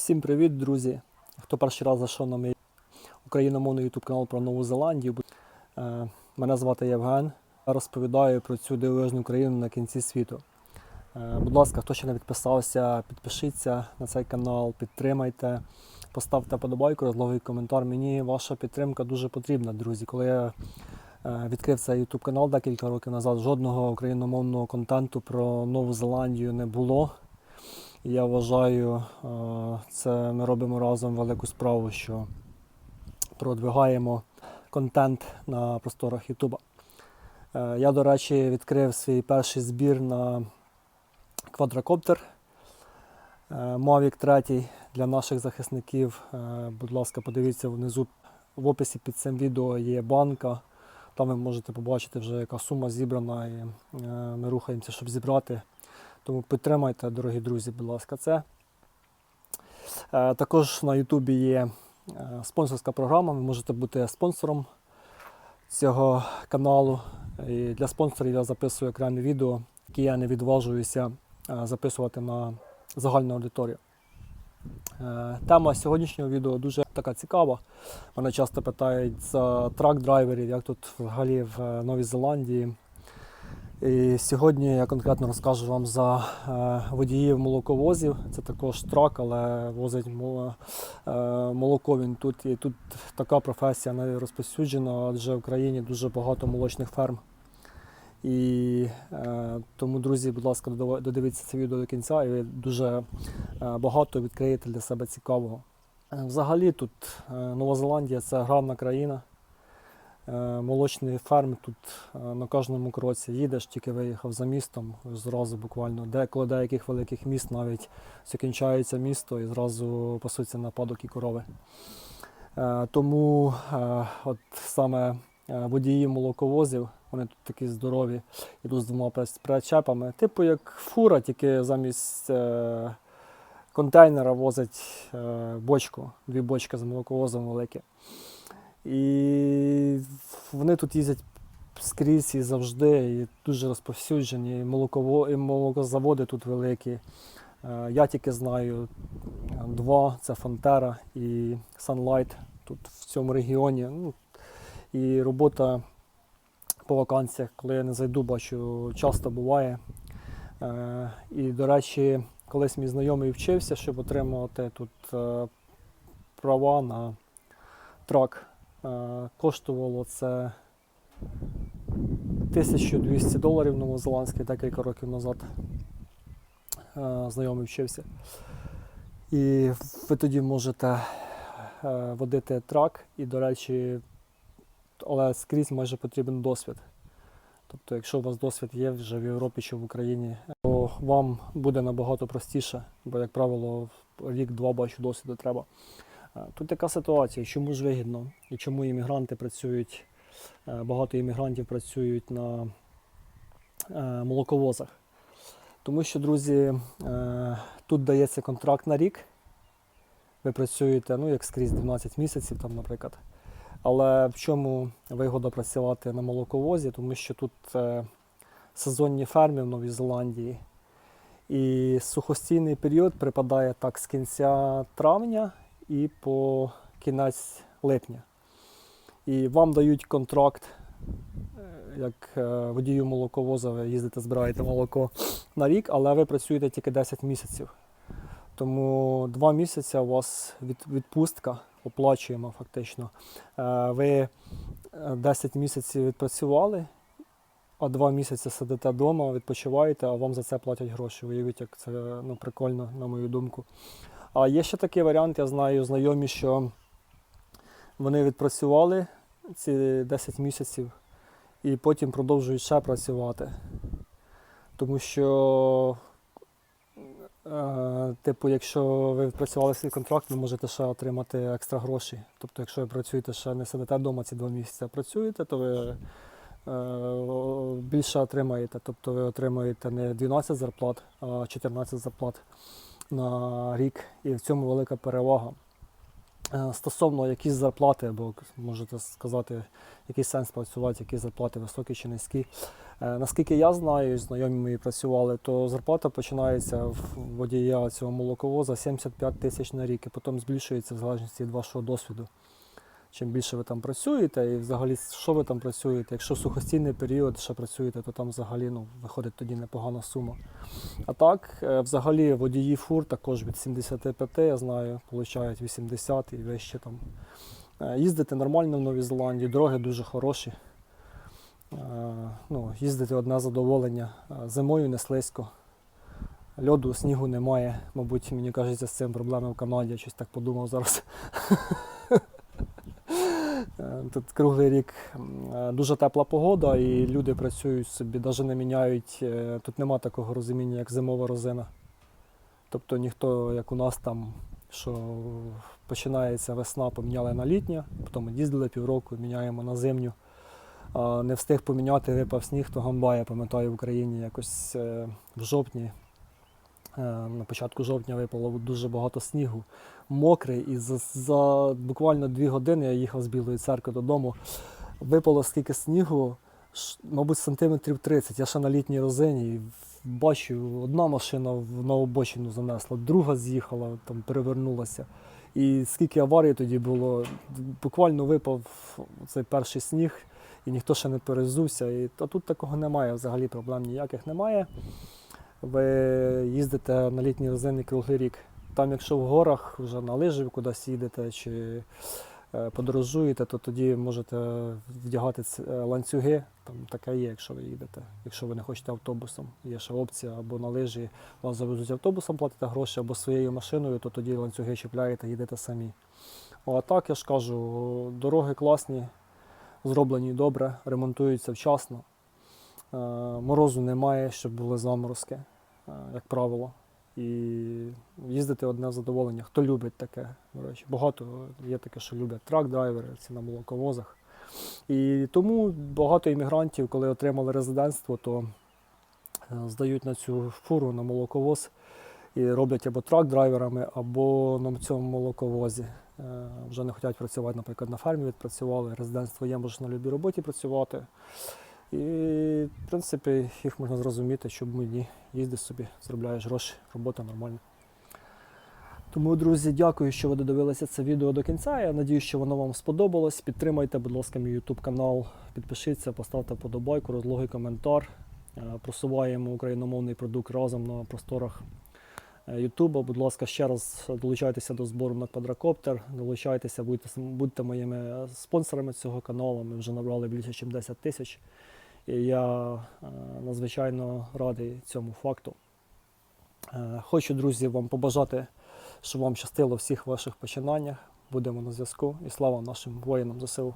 Всім привіт, друзі! Хто перший раз зайшов на мій україномовний YouTube канал про Нову Зеландію. Е, Мене звати Євген. Я розповідаю про цю дивовижну країну на кінці світу. Е, Будь ласка, хто ще не підписався, підпишіться на цей канал, підтримайте, поставте подобайку, розлогий коментар. Мені ваша підтримка дуже потрібна, друзі. Коли я е, відкрив цей YouTube канал декілька років назад, жодного україномовного контенту про Нову Зеландію не було. Я вважаю, е, це ми робимо разом велику справу, що продвигаємо контент на просторах Ютуба. Е, Я, до речі, відкрив свій перший збір на квадрокоптер е, Mavic 3 для наших захисників. Будь ласка, подивіться внизу в описі під цим відео є банка. Там ви можете побачити вже яка сума зібрана, і ми рухаємося, щоб зібрати. Тому підтримайте, дорогі друзі, будь ласка, це. Е, Також на Ютубі є е, спонсорська програма. Ви можете бути спонсором цього каналу. І для спонсорів я записую окремі відео, які я не відважуюся е, записувати на загальну аудиторію. Тема сьогоднішнього відео дуже така цікава. Мене часто питають за трак-драйверів, як тут взагалі в Новій Зеландії. І сьогодні я конкретно розкажу вам за е, водіїв молоковозів. Це також трак, але возить е, молоко він тут. І тут така професія не розповсюджена, адже в країні дуже багато молочних ферм. І е, тому, друзі, будь ласка, додивіться це відео до кінця, і ви дуже багато відкриєте для себе цікавого. Взагалі тут Нова Зеландія це аграрна країна. Е, Молочні ферми тут е, на кожному кроці. Їдеш, тільки виїхав за містом, зразу буквально. Деколи деяких великих міст навіть закінчається місто і зразу пасуться на падок і корови. Е, Тому от саме водії молоковозів, вони тут такі здорові, ідуть з двома причепами. Типу як фура, тільки замість контейнера возить бочку, дві бочки з молоковозом великі. І вони тут їздять скрізь і завжди, і дуже розповсюджені. І, молоково, і молокозаводи тут великі. Е, Я тільки знаю два: це Фонтера і Sunlight тут в цьому регіоні. Ну, і робота по вакансіях, коли я не зайду, бачу, часто буває. Е, І, до речі, колись мій знайомий вчився, щоб отримувати тут е, права на трак. Е, Коштувало це 1200 доларів новозеландських декілька років назад. Е, Знайомий вчився. І ви тоді можете е, водити трак, і, до речі, але скрізь майже потрібен досвід. Тобто, якщо у вас досвід є вже в Європі чи в Україні, то вам буде набагато простіше, бо, як правило, рік-два бачу досвіду треба. Е, Тут така ситуація, чому ж вигідно і чому іммігранти працюють, е, багато іммігрантів працюють на е, молоковозах. Тому що, друзі, тут дається контракт на рік. Ви працюєте, ну, як скрізь 12 місяців, там, наприклад. Але в чому вигода працювати на молоковозі? Тому що тут сезонні ферми в Новій Зеландії. І сухостійний період припадає так з кінця травня і по кінець липня. І вам дають контракт, е, як е, водію молоковоза, ви їздите, збираєте молоко на рік, але ви працюєте тільки 10 місяців. Тому 2 місяці у вас відпустка оплачуємо фактично. Е, Ви е, 10 місяців відпрацювали, а 2 місяці сидите вдома, відпочиваєте, а вам за це платять гроші. Уявіть, як це ну, прикольно, на мою думку. А є ще такий варіант, я знаю знайомі, що вони відпрацювали ці 10 місяців і потім продовжують ще працювати. Тому що, е, типу, якщо ви відпрацювали свій контракт, ви можете ще отримати екстра гроші. Тобто, якщо ви працюєте ще не сидите вдома ці два місяці, а працюєте, то ви е, більше отримаєте. Тобто ви отримаєте не 12 зарплат, а 14 зарплат на рік. І в цьому велика перевага. Е, Стосовно якісь зарплати, або можете сказати, який сенс працювати, які зарплати високі чи низькі. Е, Наскільки я знаю, знайомі мої працювали, то зарплата починається в водія цього молоковоза 75 тисяч на рік, і потім збільшується в залежності від вашого досвіду. Чим більше ви там працюєте, і взагалі що ви там працюєте, якщо сухостійний період ще працюєте, то там взагалі ну, виходить тоді непогана сума. А так, е, взагалі водії фур також від 75, я знаю, получають 80 і вище там. Е, Їздити нормально в Новій Зеландії, дороги дуже хороші. Е, Ну, їздити одне задоволення. Зимою не слизько. Льоду, снігу немає. Мабуть, мені кажеться, з цим проблеми в Канаді. Я щось так подумав зараз. Тут круглий рік е, дуже тепла погода, і люди працюють собі, навіть не міняють. е, Тут нема такого розуміння, як зимова розина. Тобто ніхто, як у нас там, що починається весна, поміняли на літню, потім їздили півроку, міняємо на зимню. Не встиг поміняти, випав сніг, то гамба, я пам'ятаю в Україні якось е, в жовтні. Е, На початку жовтня випало дуже багато снігу, мокрий, і за, за буквально дві години я їхав з Білої церкви додому. Випало скільки снігу, мабуть, сантиметрів 30. Я ще на літній розині. Бачу, одна машина на обочину занесла, друга з'їхала, там перевернулася. І скільки аварій тоді було, буквально випав цей перший сніг, і ніхто ще не перезувся. І, а тут такого немає, взагалі проблем ніяких немає. Ви їздите на літній резині круглий рік. Там, якщо в горах вже на лижі кудись їдете чи е, подорожуєте, то тоді можете вдягати е, ланцюги. Там таке є, якщо ви їдете. Якщо ви не хочете автобусом, є ще опція або на лижі вас завезуть автобусом, платите гроші, або своєю машиною, то тоді ланцюги чіпляєте, їдете самі. О, А так я ж кажу, дороги класні, зроблені добре, ремонтуються вчасно. Е, Морозу немає, щоб були заморозки, е, як правило. І їздити одне задоволення. Хто любить таке, до речі. Багато є таке, що люблять трак-драйвери, ці на молоковозах. І тому багато іммігрантів, коли отримали резидентство, то е, здають на цю фуру на молоковоз і роблять або трак-драйверами, або на цьому молоковозі. Вже не хочуть працювати, наприклад, на фермі відпрацювали. Резидентство є, можеш на любій роботі працювати. І, в принципі, їх можна зрозуміти, щоб мені їздиш собі, заробляєш гроші, робота нормальна. Тому, друзі, дякую, що ви додивилися це відео до кінця. Я надію, що воно вам сподобалось. Підтримайте, будь ласка, мій YouTube канал, підпишіться, поставте вподобайку, розлогий коментар. Е, Просуваємо україномовний продукт разом на просторах е, Ютуба. Будь ласка, ще раз долучайтеся до збору на квадрокоптер, долучайтеся, будьте, будьте моїми спонсорами цього каналу. Ми вже набрали більше, ніж 10 тисяч. І я е, надзвичайно радий цьому факту. Е, Хочу, друзі, вам побажати, щоб вам щастило всіх ваших починаннях. Будемо на зв'язку і слава нашим воїнам ЗСУ.